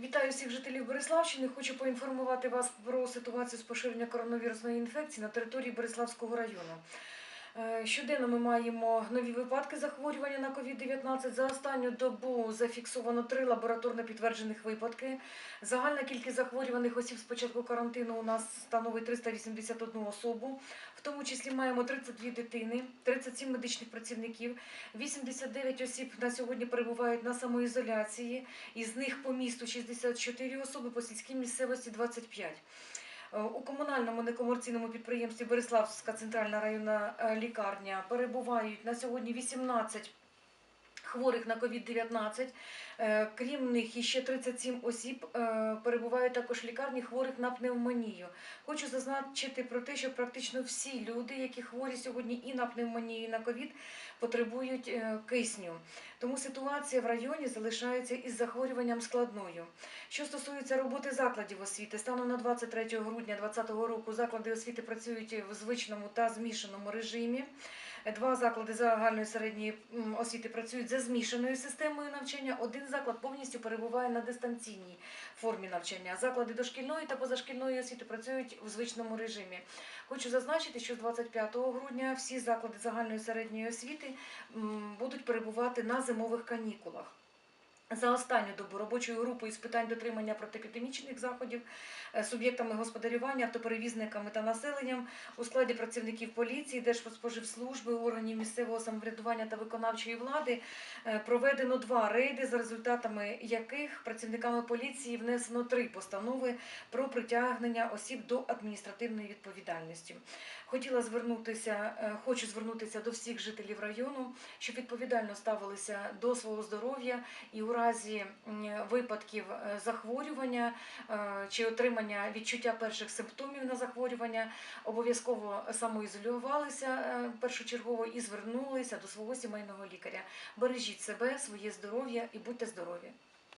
Вітаю всіх жителів Береславщини. Хочу поінформувати вас про ситуацію з поширення коронавірусної інфекції на території Береславського району. Е, Щоденно ми маємо нові випадки захворювання на COVID-19. За останню добу зафіксовано три лабораторно підтверджених випадки. Загальна кількість захворюваних осіб з початку карантину у нас становить 381 особу. В тому числі маємо 32 дитини, 37 медичних працівників, 89 осіб на сьогодні перебувають на самоізоляції. Із них по місту 64 особи, по сільській місцевості 25. Е, У комунальному некомерційному підприємстві Береславська центральна районна е, лікарня перебувають на сьогодні 18 хворих на COVID-19. Е, Крім них, іще 37 осіб е, перебувають також в лікарні хворих на пневмонію. Хочу зазначити про те, що практично всі люди, які хворі сьогодні і на пневмонію, і на ковід, потребують е, кисню. Тому ситуація в районі залишається із захворюванням складною. Що стосується роботи закладів освіти, станом на 23 грудня 2020 року заклади освіти працюють в звичному та змішаному режимі. Два заклади загальної середньої освіти працюють за змішаною системою навчання. Один заклад повністю перебуває на дистанційній формі навчання. Заклади дошкільної та позашкільної освіти працюють у звичному режимі. Хочу зазначити, що з 25 грудня всі заклади загальної середньої освіти будуть перебувати на зимових канікулах. За останню добу робочою групою з питань дотримання протиепідемічних заходів е, суб'єктами господарювання, автоперевізниками та населенням у складі працівників поліції, Держпродспоживслужби, органів місцевого самоврядування та виконавчої влади е, проведено два рейди, за результатами яких працівниками поліції внесено три постанови про притягнення осіб до адміністративної відповідальності. Хотіла звернутися, е, хочу звернутися до всіх жителів району, щоб відповідально ставилися до свого здоров'я і у разі випадків е, захворювання е, чи отримання відчуття перших симптомів на захворювання обов'язково самоізолювалися е, першочергово і звернулися до свого сімейного лікаря. Бережіть себе, своє здоров'я і будьте здорові.